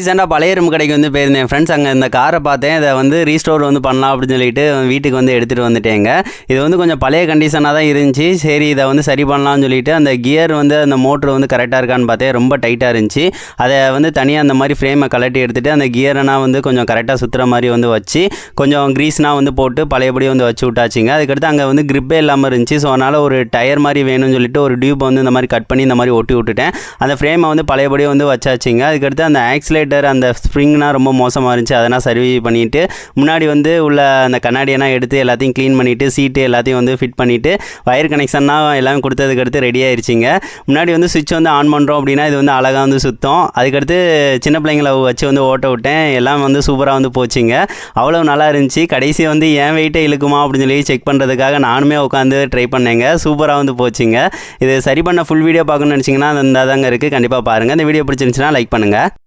ரீசெண்டாக பழைய ரூம் கடைக்கு வந்து போயிருந்தேன். ஃப்ரெண்ட்ஸ் அங்கே இந்த காரை பார்த்தேன். இதை வந்து ரீஸ்டோர் வந்து பண்ணலாம் அப்படின்னு சொல்லிட்டு வீட்டுக்கு வந்து எடுத்துகிட்டு வந்துட்டேங்க. இது வந்து கொஞ்சம் பழைய கண்டிஷனாக தான் இருந்துச்சு. சரி இதை வந்து சரி பண்ணலாம்னு சொல்லிட்டு அந்த கியர் வந்து அந்த மோட்ரு வந்து கரெக்டாக இருக்கான்னு பார்த்தேன். ரொம்ப டைட்டாக இருந்துச்சு. அதை வந்து தனியாக அந்த மாதிரி ஃப்ரேமை கலட்டி எடுத்துகிட்டு அந்த கியரெல்லாம் வந்து கொஞ்சம் கரெக்டாக சுற்றுற மாதிரி வந்து வச்சு கொஞ்சம் க்ரீஸ்னா வந்து போட்டு பழையபடி வந்து வச்சு விட்டாச்சுங்க. அதுக்கடுத்து அங்கே வந்து கிரிப்பே இல்லாமல் இருந்துச்சு. ஸோ அதனால் ஒரு டயர் மாதிரி வேணும்னு சொல்லிட்டு ஒரு டியூப் வந்து இந்த மாதிரி கட் பண்ணி இந்த மாதிரி ஒட்டி விட்டுட்டேன். அந்த ஃப்ரேமை வந்து பழையபடி வந்து வச்சாச்சுங்க. அதுக்கடுத்து அந்த ஆக்சிலேட்டர் அந்த ஸ்ப்ரிங்னா ரொம்ப மோசமாக இருந்துச்சு. அதெல்லாம் சரி பண்ணிவிட்டு முன்னாடி வந்து உள்ள அந்த கண்ணாடியெல்லாம் எடுத்து எல்லாத்தையும் க்ளீன் பண்ணிவிட்டு சீட்டு எல்லாத்தையும் வந்து ஃபிட் பண்ணிவிட்டு வயர் கனெக்ஷன்லாம் எல்லாம் கொடுத்ததுக்கு அடுத்து ரெடி ஆயிடுச்சிங்க முன்னாடி வந்து சுவிட்ச் வந்து ஆன் பண்ணுறோம் அப்படின்னா இது வந்து அழகாக வந்து சுத்தம். அதுக்கடுத்து சின்ன பிள்ளைங்களை வச்சு வந்து ஓட்ட விட்டேன். எல்லாம் வந்து சூப்பராக வந்து போச்சுங்க. அவ்வளோ நல்லா இருந்துச்சு. கடைசி வந்து ஏன் வெயிட்டே இழுக்குமா? அப்படின்னு சொல்லி செக் பண்ணுறதுக்காக நானுமே உட்காந்து ட்ரை பண்ணேங்க. சூப்பராக வந்து போச்சுங்க. இது சரி பண்ண ஃபுல் வீடியோ பார்க்கணும்னு நினச்சிங்கன்னா அந்த தாங்க இருக்குது கண்டிப்பாக பாருங்கள் இந்த வீடியோ பிடிச்சிருந்துச்சுன்னா லைக் பண்ணுங்கள்